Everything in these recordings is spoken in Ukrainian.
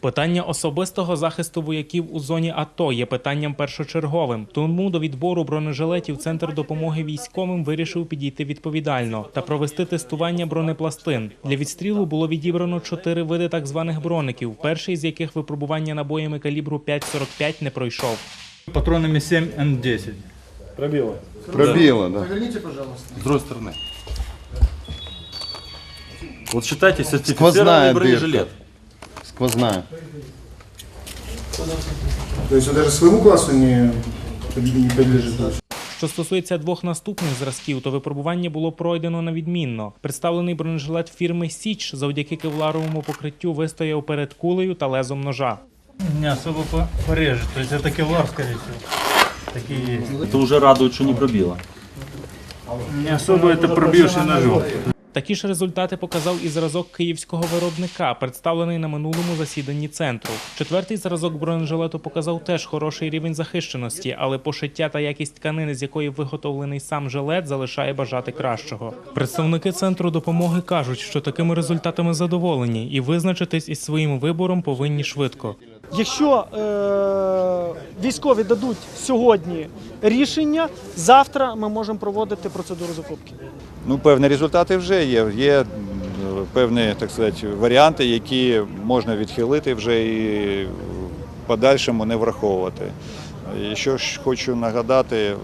Питання особистого захисту вояків у зоні АТО є питанням першочерговим. Тому до відбору бронежилетів центр допомоги військовим вирішив підійти відповідально та провести тестування бронепластин. Для відстрілу було відібрано чотири види так званих броників. Перший з яких випробування набоями калібру 5,45 не пройшов. Патронами 7 Н10. Пробило, да. С другой стороны. Вот считайте Сквозная сертифицированный бронежилет. дырка. Сквозная. То есть он даже своему классу не, не подлежит. Що стосується двох наступних зразків, то випробування було пройдено на відмінно. Представлений бронежилет фірми Січ завдяки кевларовому покриттю вистояв перед кулею та лезом ножа. Не особо по- порежет. То есть это кевлар, скорее всего. Такие есть. Это уже радует, что не пробило. Не особо это пробивший ножом. Такі ж результати показав і зразок київського виробника, представлений на минулому засіданні центру. Четвертий зразок бронежилету показав теж хороший рівень захищеності, але пошиття та якість тканини, з якої виготовлений сам жилет, залишає бажати кращого. Представники центру допомоги кажуть, що такими результатами задоволені, і визначитись із своїм вибором повинні швидко. Якщо е, військові дадуть сьогодні рішення, завтра ми можемо проводити процедуру закупки. Ну, певні результати вже є. Є певні, так сказати, варіанти, які можна відхилити вже і подальшому не враховувати. І що ж хочу нагадати,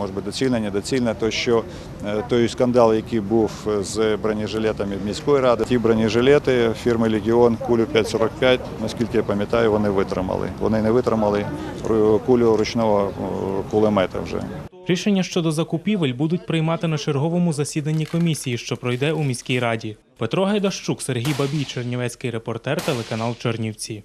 може би доцільно, недоцільно, то що е, той скандал, який був з бронежилетами міської ради, ті бронежилети фірми Легіон кулю 5,45, наскільки я пам'ятаю, вони витримали. Вони не витримали кулю ручного е, кулемета вже. Рішення щодо закупівель будуть приймати на черговому засіданні комісії, що пройде у міській раді. Петро Гайдащук, Сергій Бабій, Чернівецький репортер, телеканал Чернівці.